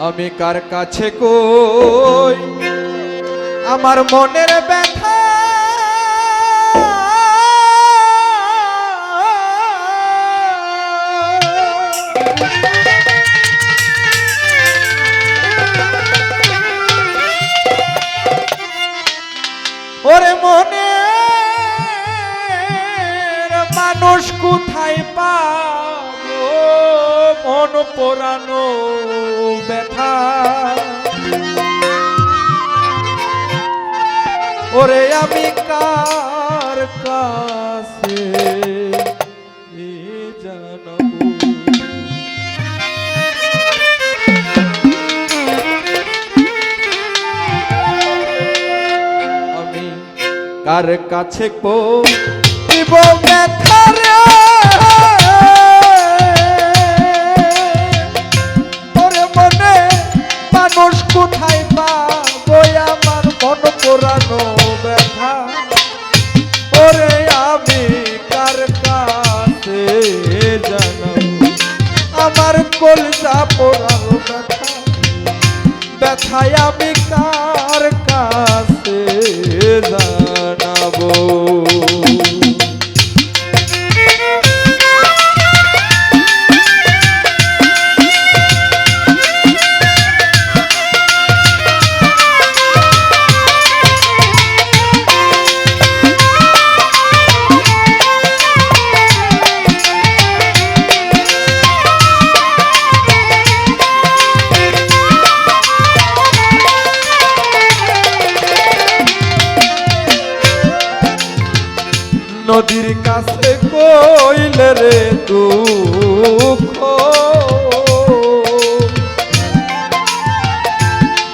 আমি কার কাছে কই? আমার মনের ব্যথা মন পোড়ানো ব্যথা। ওরে আমি কার কাছে কার কাছে কো দিব ব্যথায় আমি কার কাছে রে দুঃখ।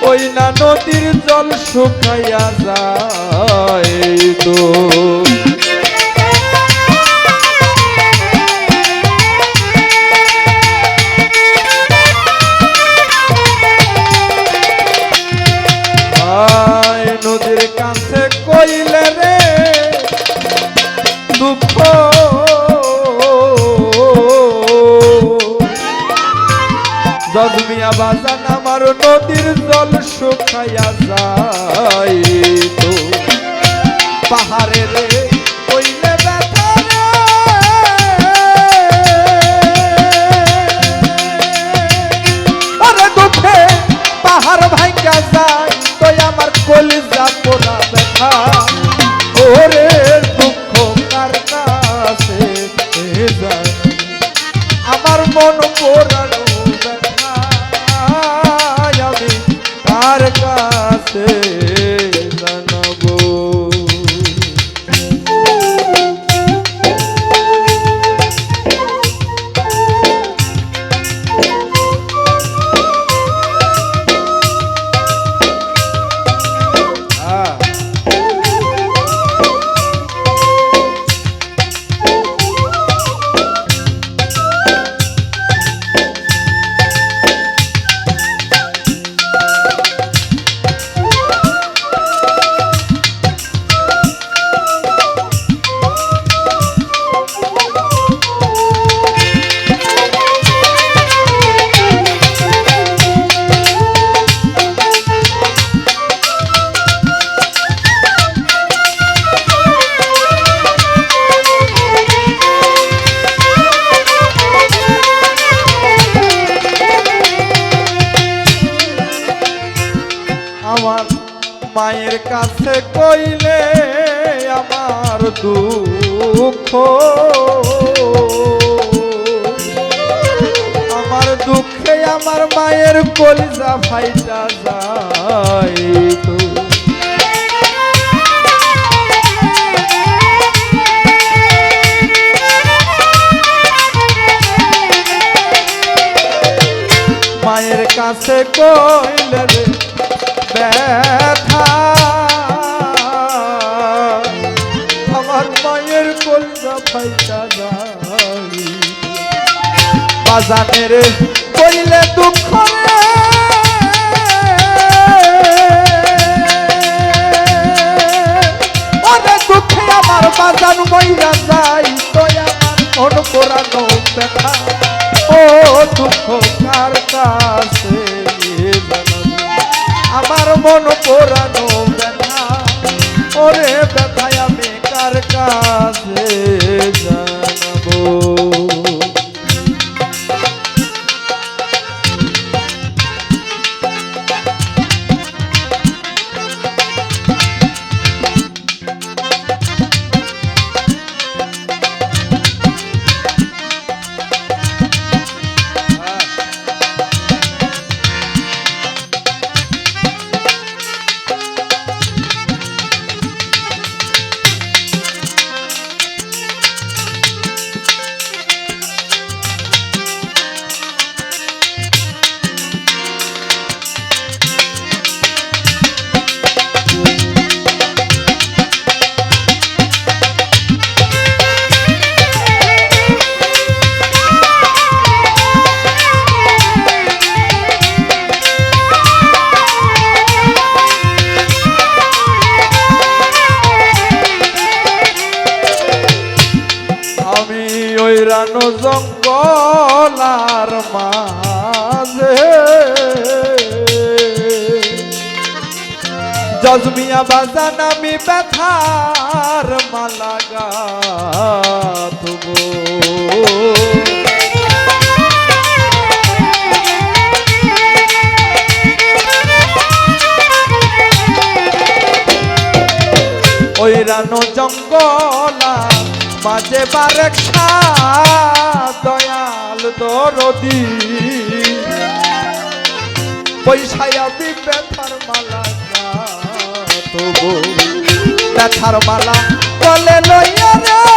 ওই না নদীর জল শুকাইয়া যায় তো। নদীর কাছে কইলে রে দুঃখ। জজমিয়া বাজান আমার নদীর জল শুকাইয়া যায় তো পাহাড়ে রে আমার পোড়া মন পোড়ানো আমার দুঃখ। আমার দুঃখে আমার মায়ের কলিজা ফাইটা যায় তো। মায়ের কাছে কইলে ব্যথা বাজানের কইলে দুঃখ অনেক দুঃখে আমার বাজান মইরা যাই তো আমার মন পোড়ানো ব্যথা। ও দুঃখ কার কাছে আমার মন পোড়ানো ব্যথা। ওরে ব্যথায় আমি কার কাছে জজমিয়া বাজান, আমি ব্যথার মালা গাথবো। ওই রানো জঙ্গলা, মাঝে বারেক দয়াল দরদি। পয়সায় আমি ব্যথার মালা ব্যথার মালা বলে লইয়া রে।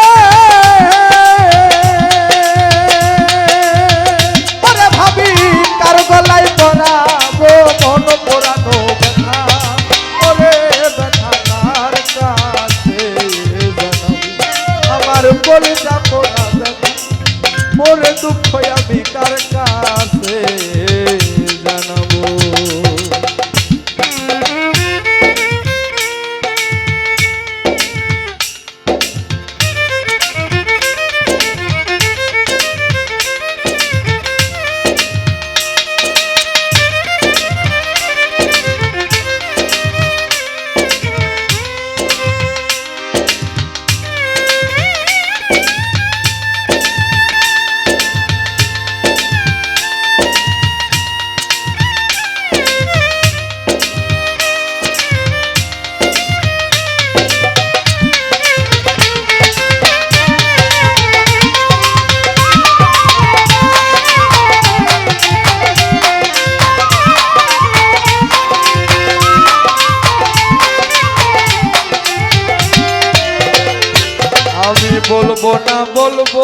বলব না বলব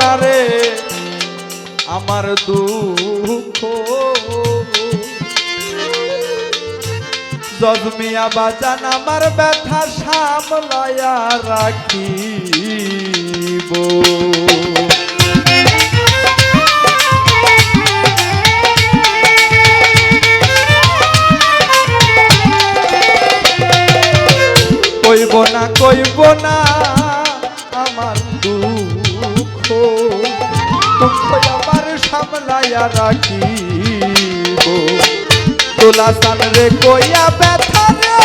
না রে। আমার দুঃখ। জজমিয়া বাজান, আমার ব্যথা সামলায়া রাখিব। কইব না কইব না। দুঃখ দুঃখ আমার সামলাইয়া রাখিব। তোলা সান রে কইয়া ব্যথা রে।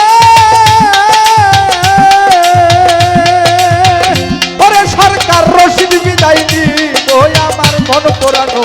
ওরে সরকার রশিদ বিদায় দিব আমার মন পোড়ানো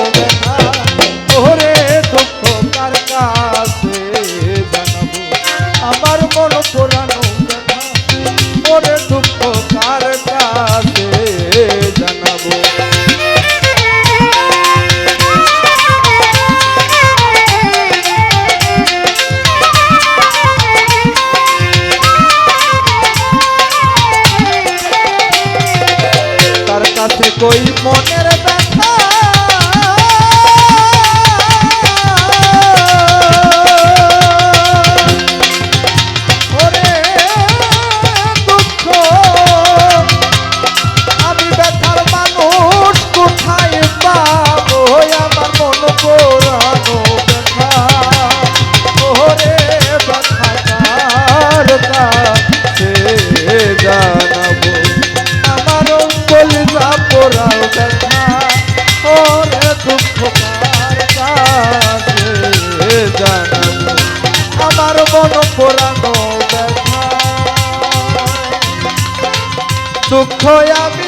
কই মনের सुख या